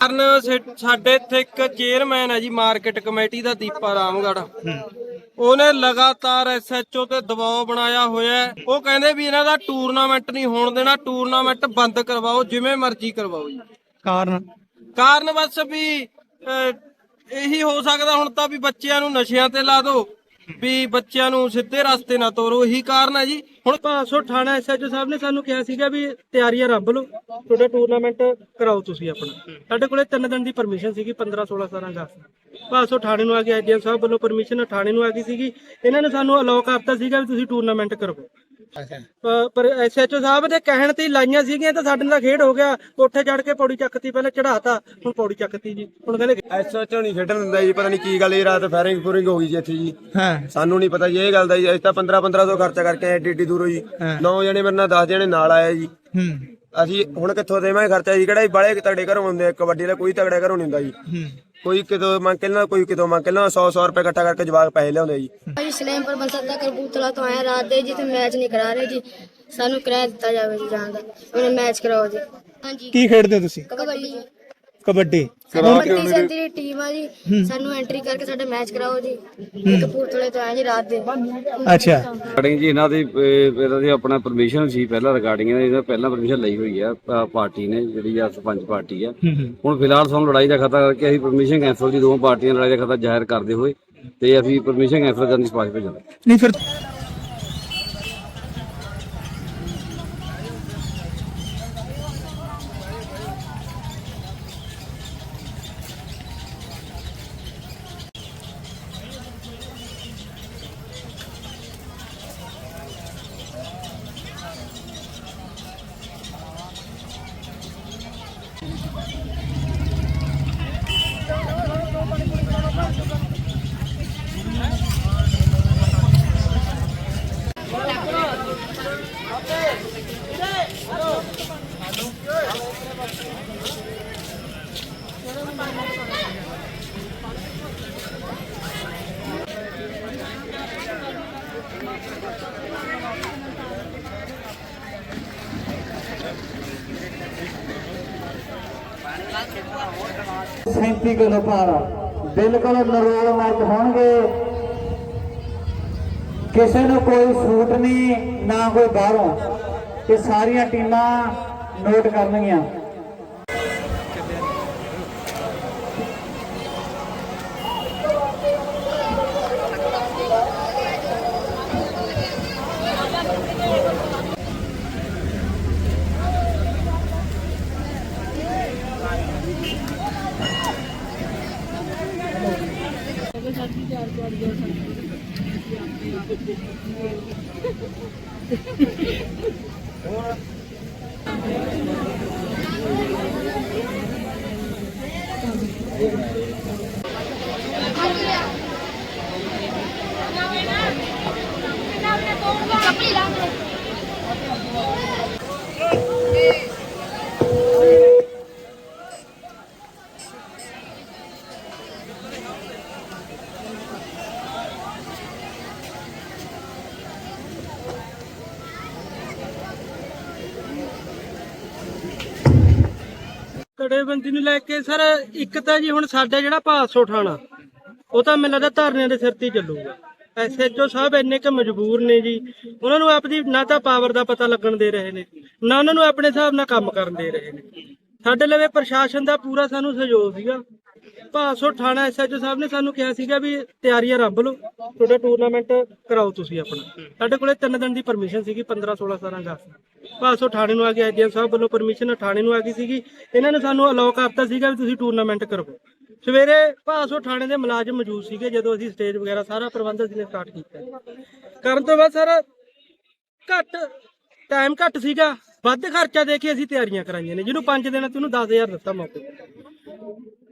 ਕਾਰਨ ਸੇ- ਸਾਡੇ ਇੱਥੇ ਇੱਕ ਚੇਅਰਮੈਨ ਹੈ ਜੀ ਮਾਰਕੀਟ ਕਮੇਟੀ ਦਾ ਦੀਪਾ ਰਾਮਗੜ੍ਹ ਉਹਨੇ ਲਗਾਤਾਰ ਐਸਐਚਓ ਤੇ ਦਬਾਅ ਬਣਾਇਆ ਹੋਇਆ ਹੈ। ਉਹ ਕਹਿੰਦੇ ਵੀ ਇਹਨਾਂ ਦਾ ਟੂਰਨਾਮੈਂਟ ਨਹੀਂ ਹੋਣ ਦੇਣਾ ਟੂਰਨਾਮੈਂਟ ਬੰਦ ਕਰਵਾਓ ਜਿਵੇਂ ਮਰਜ਼ੀ ਕਰਵਾਓ ਜੀ। ਕਾਰਨ? ਕਾਰਨ ਬਸ ਵੀ ਅਹ, ਇਹੀ ਹੋ ਸਕਦਾ ਹੁਣ ਤਾਂ ਵੀ ਬੱਚਿਆਂ ਨੂੰ ਨਸ਼ਿਆਂ ਤੇ ਲਾ ਦਿਓ। ਵੀ ਬੱਚਿਆਂ ਨੂੰ ਸਿੱਧੇ ਰਸਤੇ ਨਾ ਤੋਰੋ, ਇਹੀ ਕਾਰਨ ਹੈ ਜੀ। ਹੁਣ 500 ਥਾਣਾ ਐਸਐਚਓ ਸਾਹਿਬ ਨੇ ਸਾਨੂੰ ਕਿਹਾ ਸੀਗਾ ਵੀ ਤਿਆਰੀਆਂ ਰੱਬ ਲਓ, ਤੁਹਾਡਾ ਟੂਰਨਾਮੈਂਟ ਕਰਾਓ ਤੁਸੀਂ ਆਪਣਾ। ਸਾਡੇ ਕੋਲੇ ਤਿੰਨ ਦਿਨ ਦੀ ਪਰਮਿਸ਼ਨ ਸੀਗੀ 15 16 17 ਅਗਸਤ 500 ਥਾਣੇ ਨੂੰ ਆ ਗਿਆ ਐਡੀਐਮ ਸਾਹਿਬ ਵੱਲੋਂ ਪਰਮਿਸ਼ਨ ਥਾਣੇ ਨੂੰ ਆ ਗਈ ਸੀਗੀ। ਇਹਨਾਂ ਨੇ ਸਾਨੂੰ ਅਲਾਉ ਕਰਤਾ ਸੀਗਾ ਵੀ ਤੁਸੀਂ ਟੂਰਨਾਮੈਂਟ ਕਰੋ ਪ- ਪਰ ਐਸਐਚਓ ਸਾਹਿਬ ਦੇ ਕਹਿਣ ਤੇ ਹੀ ਲਾਈਆਂ ਸੀਗੀਆਂ ਤਾਂ ਸਾਡੇ ਨਾਲ ਖੇਡ ਹੋ ਗਿਆ। ਕੋਠੇ ਚੜ ਕੇ ਪੌੜੀ ਚੱਕਤੀ ਪਹਿਲਾਂ ਚੜਾਤਾ ਹੁਣ ਪੌੜੀ ਚੱਕਤੀ ਜੀ। ਹੁਣ ਕਹਿੰਦੇ ਐਸਐਚਓ ਨਹੀਂ ਖੇਡਣ ਦਿੰਦਾ ਜੀ ਪਤਾ ਨਹੀਂ ਕੀ ਗੱਲ ਇਹ ਰਾਤ ਫਾਇਰਿੰਗ ਫੂਰਿੰਗ ਹੋ ਗਈ ਜੀ ਇੱਥੇ ਜੀ। ਹਾਂ। ਸਾਨੂੰ ਨਹੀਂ ਪਤਾ ਜੀ ਇਹ ਗੱਲ ਦਾ ਜੀ ਅਸੀਂ ਤਾਂ 15 1500 ਖਰਚਾ ਕਰਕੇ ਆਏ ਏਡੀ ਏਡੀ ਦੂਰੋਂ ਜੀ। ਨੌ ਜਣੇ ਮੇਰੇ ਨਾਲ 10 ਜਣੇ ਨਾਲ ਆਏ ਜੀ। ਹੂੰ। ਅਸੀਂ ਹੁਣ ਕਿੱਥੋਂ ਦੇਵਾਂਗੇ ਖਰਚਾ ਜੀ? ਕਿਹੜਾ ਜੀ ਬਾਲੇ ਤਗੜੇ ਘਰੋਂ ਹੁੰਦੇ ਆ, ਕਬੱਡੀ ਦਾ ਕੋਈ ਤਗੜਾ ਘਰੋਂ ਨਹੀਂ ਹੁੰਦਾ ਜੀ। ਹੂੰ। ਕੋਈ ਕਿਤੋਂ ਮੰਗ ਕੇ ਨਾ ਕੋਈ ਕਿਤੋਂ ਮੰਗ ਕੇ ਨਾ 100 100 ਰੁਪਏ ਇਕੱਠਾ ਕਰਕੇ ਜਵਾਕ ਪੈਸੇ ਲਿਆਉਂਦੇ ਜੀ। ਜੀ ਸਲੇਮ ਪਰ ਬੰਸਦਾ ਕਰਬੂਤਲਾ ਤੋਂ ਆਇਆ ਰਾਤ ਦੇ ਜੀ ਤੇ ਮੈਚ ਨਹੀਂ ਕਰਾ ਰਹੇ ਜੀ। ਸਾਨੂੰ ਕਿਰਾਇਆ ਦਿੱਤਾ ਜਾਵੇ ਜੀ ਜਾਣ ਦਾ। ਉਹਨੇ ਮੈਚ ਕਰਾਓ ਜੀ। ਹਾਂਜੀ ਕੀ ਖੇਡਦੇ ਹੋ ਤੁਸੀਂ? ਕਬੱਡੀ। ਕਬੱਡੀ। ਕਬੱਡੀ ਸੈਂਟਰੀ ਟੀਮ ਆ ਜੀ। ਸਾਨੂੰ ਐਂਟਰੀ ਕਰਕੇ ਸਾਡਾ ਮੈਚ ਕਰਾਓ ਜੀ। ਇਹ ਕਪੂਰਥਲੇ ਤੋਂ ਆਇਆ ਜੀ ਰਾਤ ਦੇ। ਅੱਛਾ। ਰਿਗਾਰਡਿੰਗ ਜੀ ਇਹਨਾਂ ਦੀ ਅਹ, ਇਹਨਾਂ ਦੀ ਆਪਣਾ ਪਰਮਿਸ਼ਨ ਸੀ ਪਹਿਲਾਂ ਰਿਗਾਰਡਿੰਗ ਇਹਨਾਂ ਪਹਿਲਾਂ ਪਰਮਿਸ਼ਨ ਲਈ ਹੋਈ ਆ ਅਹ, ਪਾਰਟੀ ਨੇ ਜਿਹੜੀ ਆ ਸਰਪੰਚ ਪਾਰਟੀ ਆ। ਹੂੰ ਹੂੰ। ਹੁਣ ਫਿਲਹਾਲ ਸਾਨੂੰ ਲੜਾਈ ਦਾ ਖਤਰਾ ਕਰਕੇ ਅਸੀਂ ਪਰਮਿਸ਼ਨ ਕੈਂਸਲ ਦੀ ਦੋਵਾਂ ਪਾਰਟੀਆਂ ਲੜਾਈ ਦਾ ਖਤਰਾ ਜ਼ਾਹਿਰ ਕਰਦੇ ਹੋਏ ਤੇ ਅਸੀਂ ਪਰਮਿਸ਼ਨ ਕੈਂਸਲ ਕਰਨ ਦੀ ਸਿਫਾਰਿਸ਼ ਭੇਜਾਂਗੇ। ਨਹੀਂ ਫਿਰ ਸੈਂਤੀ ਕਿਲੋ ਭਾਰ ਬਿਲਕੁਲ ਨਰੋਲ ਮੈਚ ਹੋਣਗੇ। ਕਿਸੇ ਨੂੰ ਕੋਈ ਸੂਟ ਨਹੀਂ, ਨਾ ਕੋਈ ਬਾਹਰੋਂ। ਇਹ ਸਾਰੀਆਂ ਟੀਮਾਂ ਨੋਟ ਕਰਨਗੀਆਂ। Please. ਕੜੇਬੰਦੀ ਨੂੰ ਲੈ ਕੇ ਸਰ, ਇੱਕ ਤਾਂ ਜੀ ਹੁਣ ਸਾਡਾ ਜਿਹੜਾ ਭਾਸੋ ਠਾਣਾ ਉਹ ਤਾਂ ਮੈਨੂੰ ਲੱਗਦਾ ਧਰਨਿਆਂ ਦੇ ਸਿਰ ਤੇ ਹੀ ਚੱਲੂਗਾ। ਐਸਐਚਓ ਸਾਹਿਬ ਇੰਨੇ ਕ ਮਜਬੂਰ ਨੇ ਜੀ। ਉਹਨਾਂ ਨੂੰ ਆਪਦੀ ਨਾ ਤਾਂ ਪਾਵਰ ਦਾ ਪਤਾ ਲੱਗਣ ਦੇ ਰਹੇ ਨੇ, ਨਾ ਉਹਨਾਂ ਨੂੰ ਆਪਣੇ ਹਿਸਾਬ ਨਾਲ ਕੰਮ ਕਰਨ ਦੇ ਰਹੇ ਨੇ। ਸਾਡੇ ਲਵੇ ਪ੍ਰਸ਼ਾਸਨ ਦਾ ਪੂਰਾ ਸਾਨੂੰ ਸਹਿਯੋਗ ਸੀਗਾ। ਭਾਸੋ ਠਾਣਾ ਐਸਐਚਓ ਸਾਹਿਬ ਨੇ ਸਾਨੂੰ ਕਿਹਾ ਸੀਗਾ ਵੀ ਤਿਆਰੀਆਂ ਰੱਬ ਲਓ, ਤੁਹਾਡਾ ਟੂਰਨਾਮੈਂਟ ਕਰਾਓ ਤੁਸੀਂ ਆਪਣਾ। ਸਾਡੇ ਕੋਲੇ ਤਿੰਨ ਦਿਨ ਦੀ ਪਰਮਿਸ਼ਨ ਸੀਗੀ 15 16 17 ਅਗਸਤ ਭਾਸੋ ਠਾਣੇ ਨੂੰ ਆ ਗਿਆ ਐਡੀਐਮ ਸਾਹਿਬ ਵੱਲੋਂ ਪਰਮਿਸ਼ਨ ਥਾਣੇ ਨੂੰ ਆ ਗਈ ਸੀਗੀ। ਇਹਨਾਂ ਨੇ ਸਾਨੂੰ ਅਲਾਉ ਕਰਤਾ ਸੀਗਾ ਵੀ ਤੁਸੀਂ ਟੂਰਨਾਮੈਂਟ ਕਰੋ ਸਵੇਰੇ ਭਾਸੋ ਥਾਣੇ ਦੇ ਮੁਲਾਜ਼ਮ ਮੌਜੂਦ ਸੀਗੇ, ਜਦੋਂ ਅਸੀਂ ਸਟੇਜ ਵਗੈਰਾ ਸਾਰਾ ਪ੍ਰਬੰਧ ਅਸੀਂ ਨੇ ਸਟਾਰਟ ਕੀਤਾ। ਕਰਨ ਤੋਂ ਬਾਅਦ ਸਰ, ਘੱਟ ਟਾਈਮ ਘੱਟ ਸੀਗਾ। ਵੱਧ ਖਰਚਾ ਦੇ ਕੇ ਅਸੀਂ ਤਿਆਰੀਆਂ ਕਰਾਈਆਂ ਨੇ, ਜਿਹਨੂੰ 5 ਦਿਨਾਂ ਤੇ ਉਹਨੂੰ 10000 ਦਿੱਤਾ ਮੌਕੇ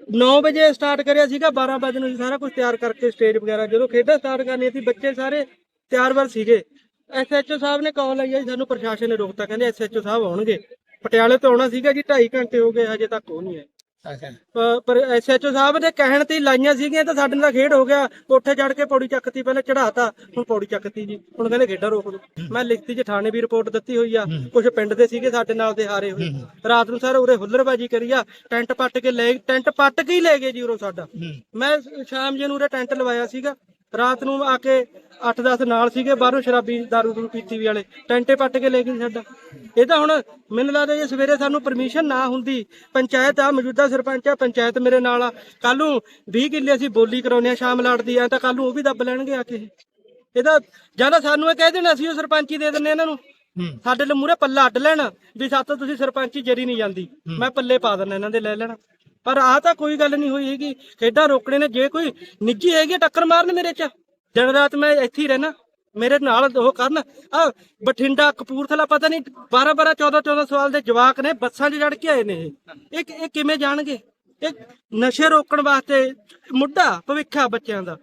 9 ਵਜੇ ਸਟਾਰਟ ਕਰਿਆ ਸੀਗਾ 12 ਵਜੇ ਨੂੰ ਅਸੀਂ ਸਾਰਾ ਕੁਝ ਤਿਆਰ ਕਰਕੇ ਸਟੇਜ ਵਗੈਰਾ, ਜਦੋਂ ਖੇਡਾਂ ਸਟਾਰਟ ਕਰਨੀਆਂ ਸੀ, ਬੱਚੇ ਸਾਰੇ ਤਿਆਰ ਵਰ ਸੀਗੇ। ਐਸਐਚਓ ਸਾਹਿਬ ਨੇ ਕਾਲ ਆਈ ਹੈ ਜੀ, ਸਾਨੂੰ ਪ੍ਰਸ਼ਾਸਨ ਨੇ ਰੋਕਤਾ, ਕਹਿੰਦੇ ਐਸਐਚਓ ਸਾਹਿਬ ਆਉਣਗੇ। ਪਟਿਆਲੇ ਤੋਂ ਆਉਣਾ ਸੀਗਾ ਜੀ 2.5 ਘੰਟੇ ਹੋ ਗਏ, ਹਜੇ ਤੱਕ ਉਹ ਨਹੀਂ ਆਏ। ਪ- ਪਰ ਐਸਐਚਓ ਸਾਹਿਬ ਦੇ ਕਹਿਣ ਤੇ ਹੀ ਲਾਈਆਂ ਸੀਗੀਆਂ ਤਾਂ ਸਾਡੇ ਨਾਲ ਖੇਡ ਹੋ ਗਿਆ। ਕੋਠੇ ਚੜ ਕੇ ਪੌੜੀ ਚੱਕਤੀ ਪਹਿਲਾਂ ਚੜਾਤਾ ਹੁਣ ਪੌੜੀ ਚੱਕਤੀ ਜੀ। ਹੁਣ ਕਹਿੰਦੇ ਖੇਡਾਂ ਰੋਕ ਦੋ। ਮੈਂ ਲਿਖਤੀ ਚ ਥਾਣੇ ਵੀ ਰਿਪੋਰਟ ਦਿੱਤੀ ਹੋਈ ਆ। ਕੁਝ ਪਿੰਡ ਦੇ ਸੀਗੇ ਸਾਡੇ ਨਾਲ ਦੇ ਹਾਰੇ ਹੋਏ। ਰਾਤ ਨੂੰ ਸਰ ਉਰੇ ਹੁੱਲੜਬਾਜੀ ਕਰੀ ਆ। ਟੈਂਟ ਪੱਟ ਕੇ ਲੈ ਟੈਂਟ ਪੱਟ ਕੇ ਹੀ ਲੈ ਗਏ ਜੀ ਉਰੋਂ ਸਾਡਾ। ਮੈਂ ਸ਼ਾਮ ਜੀ ਨੂੰ ਉਰੇ ਟੈਂਟ ਲਵਾਇਆ ਸੀਗਾ। ਰਾਤ ਨੂੰ ਆ ਕੇ 8-10 ਨਾਲ ਸੀਗੇ ਬਾਹਰੋਂ ਸ਼ਰਾਬੀ ਦਾਰੂ ਦੂਰੂ ਪੀਤੀ ਵੀ ਵਾਲੇ। ਟੈਂਟੇ ਪੱਟ ਕੇ ਲੈ ਗਏ ਸਾਡਾ। ਇਹ ਤਾਂ ਹੁਣ ਮੈਨੂੰ ਲੱਗਦਾ ਜੇ ਸਵੇਰੇ ਸਾਨੂੰ ਪਰਮਿਸ਼ਨ ਨਾ ਹੁੰਦੀ ਪੰਚਾਇਤ ਆ ਮੌਜੂਦਾ ਸਰਪੰਚ ਆ ਪੰਚਾਇਤ ਮੇਰੇ ਨਾਲ ਆ। ਕੱਲ ਨੂੰ 20 ਕਿੱਲੇ ਅਸੀਂ ਬੋਲੀ ਕਰਾਉਨੇ ਆ ਸ਼ਾਮ ਲਾੜਦੀ ਆ ਤਾਂ ਕੱਲ ਨੂੰ ਉਹ ਵੀ ਦੱਬ ਲੈਣਗੇ ਆ ਕੇ ਇਹ। ਇਹਦਾ ਜਾਂ ਤਾਂ ਸਾਨੂੰ ਇਹ ਕਹਿ ਦੇਣਾ ਅਸੀਂ ਉਹ ਸਰਪੰਚੀ ਦੇ ਦਿੰਨੇ ਇਹਨਾਂ ਨੂੰ। ਸਾਡੇ ਲਈ ਮੂਰੇ ਪੱਲਾ ਅੱਡ ਲੈਣ ਵੀ ਸਾਤੋਂ ਤੁਸੀਂ ਸਰਪੰਚੀ ਜਰੀ ਨਹੀਂ ਜਾਂਦੀ। ਮੈਂ ਪੱਲੇ ਪਾ ਦਿੰਦਾ ਇਹਨਾਂ ਦੇ ਲੈ ਲੈਣਾ। ਪਰ ਆਹ ਤਾਂ ਕੋਈ ਗੱਲ ਨਹੀਂ ਹੋਈ ਹੈਗੀ। ਖੇਡਾਂ ਰੋਕਣੇ ਨੇ ਜੇ ਕੋਈ ਨਿੱਜੀ ਹੈਗੀ ਟੱਕਰ ਮਾਰਨ ਮੇਰੇ ਚ। ਦਿਨ ਰਾਤ ਮੈਂ ਇੱਥੇ ਹੀ ਰਹਿਣਾ ਮੇਰੇ ਨਾਲ ਉਹ ਕਰਨ। ਆ ਬਠਿੰਡਾ ਕਪੂਰਥਲਾ ਪਤਾ ਨਹੀਂ 12 12 14 14 ਸਾਲ ਦੇ ਜਵਾਕ ਨੇ ਬੱਸਾਂ 'ਚ ਚੜ ਕੇ ਆਏ ਨੇ ਇਹ। ਇਹ ਇਹ ਕਿਵੇਂ ਜਾਣਗੇ? ਇਹ ਨਸ਼ੇ ਰੋਕਣ ਵਾਸਤੇ ਮੁੱਢਾ ਭਵਿੱਖਾ ਬੱਚਿਆਂ ਦਾ।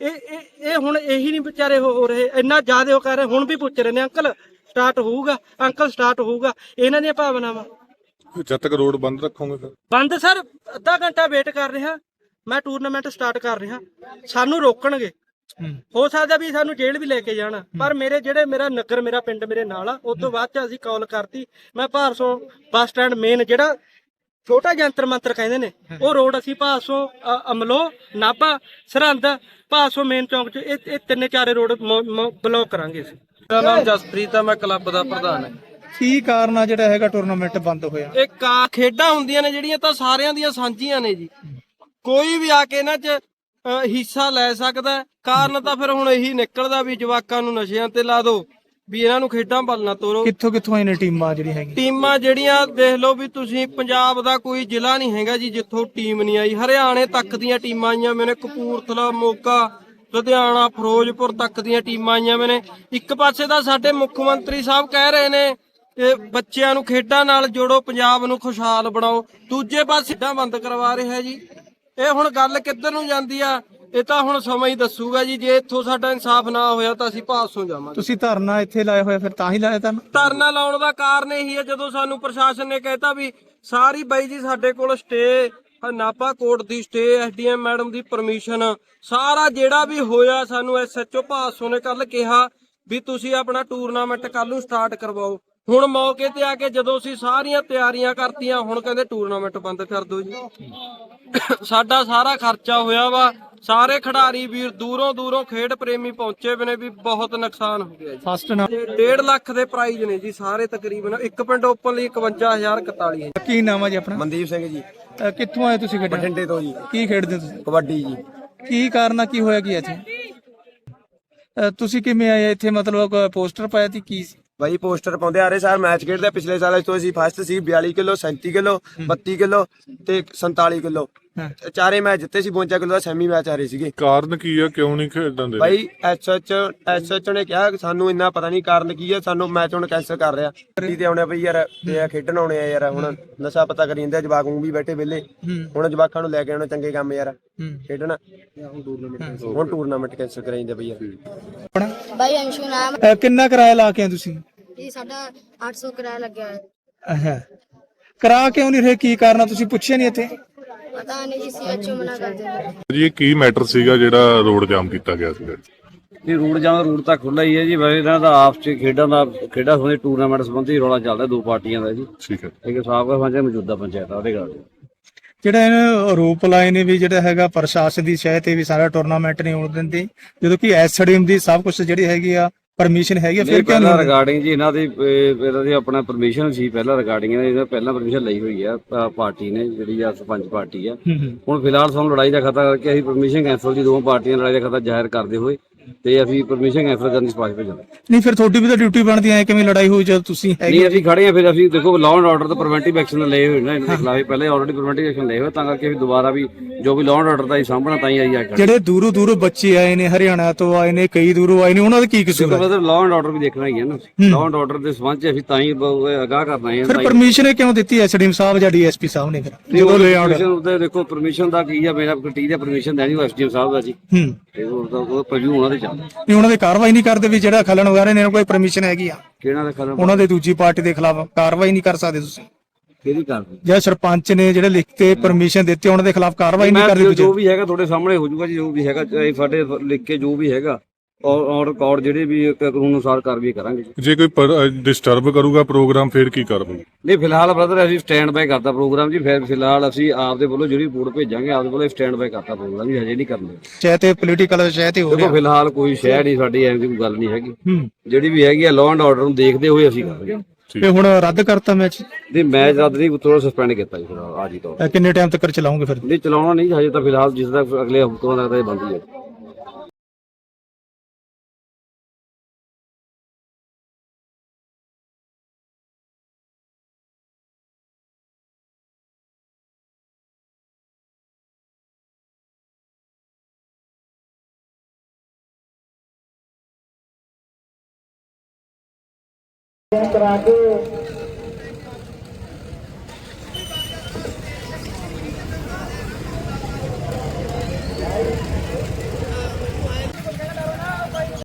ਇਹ ਇਹ ਇਹ ਹੁਣ ਇਹੀ ਨਹੀਂ ਵਿਚਾਰੇ ਹੋ ਹੋ ਰਹੇ। ਇੰਨਾ ਜ਼ਿਆਦਾ ਉਹ ਕਰ ਰਹੇ ਹੁਣ ਵੀ ਪੁੱਛ ਰਹੇ ਨੇ ਅੰਕਲ ਸਟਾਰਟ ਹੋਊਗਾ ਅੰਕਲ ਸਟਾਰਟ ਹੋਊਗਾ ਇਹਨਾਂ ਦੀਆਂ ਭਾਵਨਾਵਾਂ। ਜਦ ਤੱਕ ਰੋਡ ਬੰਦ ਰੱਖੋਗੇ ਫਿਰ? ਬੰਦ ਸਰ ਅੱਧਾ ਘੰਟਾ ਵੇਟ ਕਰ ਰਿਹਾ। ਮੈਂ ਟੂਰਨਾਮੈਂਟ ਸਟਾਰਟ ਕਰ ਰਿਹਾ। ਸਾਨੂੰ ਰੋਕਣਗੇ। ਹੋ। ਸਕਦਾ ਵੀ ਸਾਨੂੰ ਜੇਲ੍ਹ ਵੀ ਲੈ ਕੇ ਜਾਣ ਪਰ ਮੇਰੇ ਜਿਹੜੇ ਮੇਰਾ ਨਗਰ ਮੇਰਾ ਪਿੰਡ ਮੇਰੇ ਨਾਲ ਆ ਉਸ ਤੋਂ ਬਾਅਦ ਚ ਅਸੀਂ ਕਾਲ ਕਰਤੀ। ਮੈਂ ਭਾਰਸੋਂ ਬੱਸ ਸਟੈਂਡ ਮੇਨ ਜਿਹੜਾ ਛੋਟਾ ਜੰਤਰ ਮੰਤਰ ਕਹਿੰਦੇ ਨੇ ਉਹ ਰੋਡ ਅਸੀਂ ਭਾਸੋਂ ਅਮਲੋ ਨਾਭਾ ਸਰਹੰਦ ਭਾਸੋਂ ਮੇਨ ਚੌਂਕ ਚ ਇਹ ਇਹ ਤਿੰਨੇ ਚਾਰੇ ਰੋਡ ਬਲੌਕ ਕਰਾਂਗੇ ਅਸੀਂ। ਮੇਰਾ ਨਾਮ ਜਸਪ੍ਰੀਤ ਆ ਮੈਂ ਕਲੱਬ ਦਾ ਪ੍ਰਧਾਨ ਹਾਂ। ਕੀ ਕਾਰਨ ਆ ਜਿਹੜਾ ਹੈਗਾ ਟੂਰਨਾਮੈਂਟ ਬੰਦ ਹੋਇਆ? ਇਹ ਕਾ ਖੇਡਾਂ ਹੁੰਦੀਆਂ ਨੇ ਜਿਹੜੀਆਂ ਤਾਂ ਸਾਰਿਆਂ ਦੀਆਂ ਸਾਂਝੀਆਂ ਨੇ ਜੀ। ਕੋਈ ਵੀ ਆ ਕੇ ਇਹਨਾਂ 'ਚ ਹਿੱਸਾ ਲੈ ਸਕਦਾ। ਕਾਰਨ ਤਾਂ ਫਿਰ ਹੁਣ ਇਹੀ ਨਿਕਲਦਾ ਵੀ ਜਵਾਕਾਂ ਨੂੰ ਨਸ਼ਿਆਂ ਤੇ ਲਾ ਦਿਓ ਵੀ ਇਹਨਾਂ ਨੂੰ ਖੇਡਾਂ ਵੱਲ ਨਾ ਤੋਰੋ। ਕਿੱਥੋਂ ਕਿੱਥੋਂ ਆਏ ਨੇ ਟੀਮਾਂ ਜਿਹੜੀ ਹੈਗੀ ਟੀਮਾਂ ਜਿਹੜੀਆਂ ਦੇਖ ਲਓ ਵੀ ਤੁਸੀਂ ਪੰਜਾਬ ਦਾ ਕੋਈ ਜ਼ਿਲ੍ਹਾ ਨਹੀਂ ਹੈਗਾ ਜੀ ਜਿੱਥੋਂ ਟੀਮ ਨਹੀਂ ਆਈ। ਹਰਿਆਣੇ ਤੱਕ ਦੀਆਂ ਟੀਮਾਂ ਆਈਆਂ ਮੈਨੇ ਕਪੂਰਥਲਾ ਮੋਗਾ ਲੁਧਿਆਣਾ ਫਿਰੋਜ਼ਪੁਰ ਤੱਕ ਦੀਆਂ ਟੀਮਾਂ ਆਈਆਂ ਮੈਨੇ। ਇੱਕ ਪਾਸੇ ਤਾਂ ਸਾਡੇ ਮੁੱਖ ਮੰਤਰੀ ਸਾਹਿਬ ਕਹਿ ਰਹੇ ਨੇ ਇਹ ਬੱਚਿਆਂ ਨੂੰ ਖੇਡਾਂ ਨਾਲ ਜੋੜੋ ਪੰਜਾਬ ਨੂੰ ਖੁਸ਼ਹਾਲ ਬਣਾਓ। ਦੂਜੇ ਪਾਸੇ ਖੇਡਾਂ ਬੰਦ ਕਰਵਾ ਰਿਹਾ ਜੀ। ਇਹ ਹੁਣ ਗੱਲ ਕਿੱਧਰ ਨੂੰ ਜਾਂਦੀ ਆ? ਇਹ ਤਾਂ ਹੁਣ ਸਮਾਂ ਹੀ ਦੱਸੂਗਾ ਜੀ ਜੇ ਇੱਥੋਂ ਸਾਡਾ ਇਨਸਾਫ ਨਾ ਹੋਇਆ ਤਾਂ ਅਸੀਂ ਪਾਸੋਂ ਜਾਵਾਂਗੇ। ਤੁਸੀਂ ਧਰਨਾ ਇੱਥੇ ਲਾਇਆ ਹੋਇਆ ਫਿਰ ਤਾਂ ਹੀ ਲਾਇਆ ਤਾਂ ਧਰਨਾ ਲਾਉਣ ਦਾ ਕਾਰਨ ਇਹੀ ਹੈ ਜਦੋਂ ਸਾਨੂੰ ਪ੍ਰਸ਼ਾਸਨ ਨੇ ਕਹਿਤਾ ਵੀ ਸਾਰੀ ਬਾਈ ਜੀ ਸਾਡੇ ਕੋਲ ਸਟੇ ਨਾਪਾ ਕੋਰਟ ਦੀ ਸਟੇ ਐਸਡੀਐਮ ਮੈਡਮ ਦੀ ਪਰਮਿਸ਼ਨ ਸਾਰਾ ਜਿਹੜਾ ਵੀ ਹੋਇਆ ਸਾਨੂੰ ਐਸਐਚਓ ਭਾਸੋ ਨੇ ਕੱਲ ਕਿਹਾ ਵੀ ਤੁਸੀਂ ਆਪਣਾ ਟੂਰਨਾਮੈਂਟ ਕੱਲ ਨੂੰ ਸਟਾਰਟ ਕਰਵਾਓ। ਹੁਣ ਮੌਕੇ ਤੇ ਆ ਕੇ ਜਦੋਂ ਅਸੀਂ ਸਾਰੀਆਂ ਤਿਆਰੀਆਂ ਕਰਤੀਆਂ ਹੁਣ ਕਹਿੰਦੇ ਟੂਰਨਾਮੈਂਟ ਬੰਦ ਕਰ ਦਿਓ ਜੀ। ਸਾਡਾ ਸਾਰਾ ਖਰਚਾ ਹੋਇਆ ਵਾ। ਸਾਰੇ ਖਿਡਾਰੀ ਵੀਰ ਦੂਰੋਂ ਦੂਰੋਂ ਖੇਡ ਪ੍ਰੇਮੀ ਪਹੁੰਚੇ ਵੀ ਨੇ ਵੀ ਬਹੁਤ ਨੁਕਸਾਨ ਹੋ ਗਿਆ ਜੀ। ਫਸਟ ਨਾ। 1.5 ਲੱਖ ਦੇ ਪ੍ਰਾਈਜ਼ ਨੇ ਜੀ ਸਾਰੇ ਤਕਰੀਬਨ। ਇੱਕ ਪਿੰਡ ਓਪਨ ਲਈ 51041 ਹੈ ਕੀ ਨਾਮ ਆ ਜੀ ਆਪਣਾ? ਮਨਦੀਪ ਸਿੰਘ ਜੀ। ਅਹ ਕਿੱਥੋਂ ਆਏ ਤੁਸੀਂ ਖੇਡਣ? ਬਠਿੰਡੇ ਤੋਂ ਜੀ। ਕੀ ਖੇਡਦੇ ਹੋ ਤੁਸੀਂ? ਕਬੱਡੀ ਜੀ। ਕੀ ਕਾਰਨ ਆ? ਕੀ ਹੋਇਆ ਕੀ ਇੱਥੇ? ਅਹ ਤੁਸੀਂ ਕਿਵੇਂ ਆਏ ਇੱਥੇ? ਮਤਲਬ ਪੋਸਟਰ ਪਾਇਆ ਸੀ ਕੀ ਸੀ? ਬਾਈ ਪੋਸਟਰ ਪਾਉਂਦੇ ਆ ਰਹੇ ਸਾਰ ਮੈਚ ਖੇਡਦੇ ਪਿਛਲੇ ਸਾਲ ਤੋਂ ਅਸੀਂ ਫਸਟ ਸੀ 42 ਕਿਲੋ 37 ਕਿਲੋ 32 ਕਿਲੋ ਤੇ 47 ਕਿਲੋ। ਚਾਰੇ ਮੈਚ ਜਿੱਤੇ ਸੀ 52 ਕਿਲੋ ਦਾ ਸੈਮੀ ਮੈਚ ਆ ਰਹੇ ਸੀਗੇ। ਕਾਰਨ ਕੀ ਆ? ਕਿਉਂ ਨਹੀਂ ਖੇਡਣ ਦੇ ਬਾਈ ਐਸਐਚ ਐਸਐਚ ਨੇ ਕਿਹਾ ਕਿ ਸਾਨੂੰ ਇੰਨਾ ਪਤਾ ਨਹੀਂ ਕਾਰਨ ਕੀ ਹੈ ਸਾਨੂੰ ਮੈਚ ਹੁਣ ਕੈਂਸਲ ਕਰ ਰਿਹਾ। ਗੱਡੀ ਤੇ ਆਉਣੇ ਬਈ ਯਾਰ ਤੇ ਆ ਖੇਡਣ ਆਉਣੇ ਆ ਯਾਰ ਹੁਣ ਨਸ਼ਾ ਪਤਾ ਕਰੀ ਜਾਂਦੇ ਆ, ਜਵਾਕ ਨੂੰ ਵੀ ਬੈਠੇ ਵਿਹਲੇ। ਹੁਣ ਜਵਾਕਾਂ ਨੂੰ ਲੈ ਕੇ ਆਉਣੇ ਚੰਗੇ ਕੰਮ ਯਾਰ ਖੇਡਣਾ। ਹੁਣ ਟੂਰਨਾਮੈਂਟ ਕੈਂਸਲ ਕਰਾਈ ਜਾਂਦੇ ਬਈ ਯਾਰ। ਆਪਣਾ? ਬਾਈ ਅੰਸ਼ੂ ਨਾਮ। ਕਿੰਨਾ ਕਿਰਾਇਆ ਲਾ ਕੇ ਆਏ ਤੁਸੀਂ? ਜੀ ਸਾਡਾ 800 ਕਿਰਾਇਆ ਲੱਗਿਆ ਹੈ ਅਹਾਂ ਕਰਾ ਕਿਉਂ ਨਹੀਂ ਰਹੇ ਕੀ ਕਾਰਨ ਆ? ਤੁਸੀਂ ਪੁੱਛਿਆ ਨਹੀਂ ਇੱਥੇ? ਪਤਾ ਨਹੀਂ ਜੀ ਸੀਐਚਓ ਮਨਾ ਕਰਦੇ ਨੇ ਜੀ ਇਹ ਕੀ ਮੈਟਰ ਸੀਗਾ ਜਿਹੜਾ ਰੋਡ ਜਾਮ ਕੀਤਾ ਗਿਆ ਸੀਗਾ? ਇਹ ਰੂਟ ਜਾਂ ਰੂਟ ਤਾਂ ਖੁੱਲਾ ਹੀ ਹੈ ਜੀ ਵੈਸੇ ਇਹਨਾਂ ਦਾ ਆਪਸ ਚ ਖੇਡਾਂ ਦਾ ਖੇਡਾਂ ਸੰਬੰਧੀ ਟੂਰਨਾਮੈਂਟ ਸੰਬੰਧੀ ਰੌਲਾ ਚੱਲਦਾ ਦੋ ਪਾਰਟੀਆਂ ਦਾ ਜੀ। ਠੀਕ ਹੈ। ਇੱਕ ਸਾਬਕਾ ਪੰਚਾਇਤ ਮੌਜੂਦਾ ਪੰਚਾਇਤ ਆ ਉਹਦੇ ਗੱਲ ਜਿਹੜਾ ਇਹਨਾਂ ਆਰੋਪ ਲਾਏ ਨੇ ਵੀ ਜਿਹੜਾ ਹੈਗਾ ਪ੍ਰਸ਼ਾਸਨ ਦੀ ਸ਼ਾਇਦ ਤੇ ਵੀ ਸਾਰਾ ਟੂਰਨਾਮੈਂਟ ਨਹੀਂ ਹੋਣ ਦਿੰਦੇ। ਜਦੋਂ ਕਿ ਐਸਡੀਐਮ ਦੀ ਸਭ ਕੁਝ ਜਿਹੜੀ ਹੈਗੀ ਆ ਪਰਮਿਸ਼ਨ ਹੈਗੀ ਆ, ਫਿਰ ਕਿਉਂ ਪਹਿਲਾਂ ਨਹੀਂ ਰਿਗਾਰਡਿੰਗ ਜੀ ਇਹਨਾਂ ਦੀ ਇਹਨਾਂ ਦੀ ਆਪਣਾ ਪਰਮਿਸ਼ਨ ਸੀ ਪਹਿਲਾਂ ਰਿਗਾਰਡਿੰਗ ਇਹਨਾਂ ਪਹਿਲਾਂ ਪਰਮਿਸ਼ਨ ਲਈ ਹੋਈ ਆ ਪਾਰਟੀ ਨੇ ਜਿਹੜੀ ਆ ਸਰਪੰਚ ਪਾਰਟੀ ਆ। ਹੂੰ ਹੂੰ। ਹੁਣ ਫਿਲਹਾਲ ਸਾਨੂੰ ਲੜਾਈ ਦਾ ਖਤਰਾ ਕਰਕੇ ਅਸੀਂ ਪਰਮਿਸ਼ਨ ਕੈਂਸਲ ਦੀ ਦੋਵਾਂ ਪਾਰਟੀਆਂ ਲੜਾਈ ਦਾ ਖਤਰਾ ਜ਼ਾਹਿਰ ਕਰਦੇ ਹੋਏ। ਤੇ ਅਸੀਂ ਪਰਮਿਸ਼ਨ ਕੈਂਸਲ ਕਰਨ ਦੀ ਸਿਫਾਰਿਸ਼ ਭੇਜਾਂਗੇ। ਨਹੀਂ ਫਿਰ ਤੁਹਾਡੀ ਵੀ ਤਾਂ ਡਿਊਟੀ ਬਣਦੀ ਐ ਕਿਵੇਂ ਲੜਾਈ ਹੋਈ ਜਦ ਤੁਸੀਂ ਹੈਗੇ ਨਹੀਂ ਅਸੀਂ ਖੜੇ ਆ ਫਿਰ ਅਸੀਂ ਦੇਖੋ ਲਾਅ ਐਂਡ ਆਰਡਰ ਤੇ ਪ੍ਰੀਵੈਂਟਿਵ ਐਕਸ਼ਨ ਲਏ ਹੋਏ ਨੇ ਇਹਨਾਂ ਦੇ ਖਿਲਾਫ ਪਹਿਲੇ ਆਲਰੇਡੀ ਪ੍ਰੀਵੈਂਟਿਵ ਐਕਸ਼ਨ ਲਏ ਹੋਏ ਤਾਂ ਕਰਕੇ ਅਸੀਂ ਦੁਬਾਰਾ ਵੀ ਜੋ ਵੀ ਲਾਅ ਐਂਡ ਆਰਡਰ ਦਾ ਹੀ ਸਾਹਮਣਾ ਤਾਂ ਹੀ ਆਈ ਆ ਜਿਹੜੇ ਦੂਰੋਂ ਦੂਰੋਂ ਬੱਚੇ ਆਏ ਨੇ ਹਰਿਆਣਾ ਤੋਂ ਆਏ ਨੇ ਕਈ ਦੂਰੋਂ ਆਏ ਨੇ ਉਹਨਾਂ ਦਾ ਕੀ ਕਸੂਰ ਹੈ? ਮਤਲਬ ਲਾਅ ਐਂਡ ਆਰਡਰ ਵੀ ਦੇਖਣਾ ਹੀ ਹੈ ਨਾ। ਲਾਅ ਐਂਡ ਆਰਡਰ ਦੇ ਸੰਬੰਧ ਚ ਅਸੀਂ ਤਾਂ ਹੀ ਬ- ਅਗਾਹ ਕਰਨਾ ਹੈ ਫਿਰ ਪਰਮਿਸ਼ਨ ਕਿਉਂ ਦਿੱਤੀ ਐਸਡੀਐਮ ਸਾਹਿਬ ਜਾਂ ਡੀਐਸਪੀ ਸਾਹਿਬ ਨੇ ਫਿਰ? ਜਦੋਂ ਲੈ ਆਉਣ ਪਰਮਿਸ਼ਨ ਉਹਦੇ ਦੇਖੋ ਪਰਮਿਸ਼ਨ ਦਾ ਕੀ ਆ ਮੇਰਾ ਕਟੀ ਦਾ ਪਰਮਿਸ਼ਨ ਦੇਣੀ ਉਹ ਐਸਡੀਐਮ ਸਾਹਿਬ ਦਾ ਜੀ। ਹੂੰ। ਤੇ ਉਹ ਤਾਂ ਉਹ ਪ੍ਰੀਵਿਊ ਉਹਨਾਂ ਚੱਲਦਾ ਨਹੀਂ ਉਹਨਾਂ ਦੇ ਕਾਰਵਾਈ ਨਹੀਂ ਕਰਦੇ ਵੀ ਜਿਹੜਾ ਖਲਣ ਵਗੈਰਾ ਨੇ ਕੋਈ ਪਰਮਿਸ਼ਨ ਹੈਗੀ ਆ। ਕਿਹਨਾਂ ਦਾ ਖਤਮ ਉਹਨਾਂ ਦੇ ਦੂਜੀ ਪਾਰਟੀ ਦੇ ਖਿਲਾਫ ਕਾਰਵਾਈ ਨਹੀਂ ਕਰ ਸਕਦੇ ਤੁਸੀਂ। ਕਿਹਦੀ ਕਰਦੇ ਜਾਂ ਸਰਪੰਚ ਨੇ ਜਿਹੜੇ ਲਿਖ ਕੇ ਪਰਮਿਸ਼ਨ ਦਿੱਤੀ ਉਹਨਾਂ ਦੇ ਖਿਲਾਫ ਕਾਰਵਾਈ ਨਹੀਂ ਕਰਦੀ ਦੂਜੇ। ਜੋ ਵੀ ਹੈਗਾ ਤੁਹਾਡੇ ਸਾਹਮਣੇ ਹੋ ਜਾਊਗਾ ਜੀ ਜੋ ਵੀ ਹੈਗਾ ਚਾਹੇ ਸਾਡੇ ਲਿਖ ਕੇ ਜੋ ਵੀ ਹੈਗਾ। ਔਰ ਔਰ ਰਿਕਾਰਡ ਜਿਹੜੇ ਵੀ ਕਾਨੂੰਨ ਅਨੁਸਾਰ ਕਾਰਵਾਈ ਕਰਾਂਗੇ। ਜੀ। ਜੇ ਕੋਈ ਡਿਸਟਰਬ ਕਰੂਗਾ ਪ੍ਰੋਗਰਾਮ ਫਿਰ ਕੀ ਕਰੋਗੇ ਨਹੀਂ ਫਿਲਹਾਲ ਬ੍ਰਦਰ ਅਸੀਂ ਸਟੈਂਡ ਬਾਈ ਕਰਤਾ ਪ੍ਰੋਗਰਾਮ ਜੀ। ਫਿਰ ਫਿਲਹਾਲ ਅਸੀਂ ਆਪਦੇ ਵੱਲੋਂ ਜਿਹੜੀ ਰਿਪੋਰਟ ਭੇਜਾਂਗੇ ਆਪਦੇ ਵੱਲੋਂ ਸਟੈਂਡ ਬਾਈ ਕਰਤਾ ਪ੍ਰੋਗਰਾਮ ਜੀ। ਹਜੇ ਨਹੀਂ ਕਰਨਾ। ਚਾਹੇ ਤੇ ਪੋਲੀਟੀਕਲ ਚਾਹੇ ਤੇ ਹੋ ਦੇਖੋ ਰਿਹਾ ਫਿਲਹਾਲ ਕੋਈ ਸ਼ਹਿਰ ਨਹੀਂ ਸਾਡੀ ਐਵੇਂ ਦੀ ਕੋਈ ਗੱਲ ਨਹੀਂ ਹੈਗੀ। ਜਿਹੜੀ ਵੀ ਹੈਗੀ ਆ ਲਾਅ ਐਂਡ ਆਰਡਰ ਨੂੰ ਦੇਖਦੇ ਹੋਏ ਅਸੀਂ ਕਰਾਂਗੇ ਤੇ ਹੁਣ ਰੱਦ ਕਰਤਾ ਮੈਚ ਨਹੀਂ ਮੈਚ ਰੱਦ ਨਹੀਂ ਥੋੜਾ ਸਸਪੈਂਡ ਕੀਤਾ ਜੀ ਅੱਜ ਹੀ ਤੌਰ ਕਿੰਨੇ ਟਾਈਮ ਤੱਕ ਚਲਾਉਂਗੇ ਫਿਰ? ਨਹੀਂ ਚਲਾਉਣਾ ਨਹੀਂ ਹਜੇ ਤਾਂ ਫਿਲਹਾਲ ਜਿਸ ਤੱਕ ਅਗਲੇ ਹਫ਼ਤੋਂ ਤੱਕ ਇਹ ਬੰਦ ਹੀ ਹੈ। ਕਰਾ ਕੇ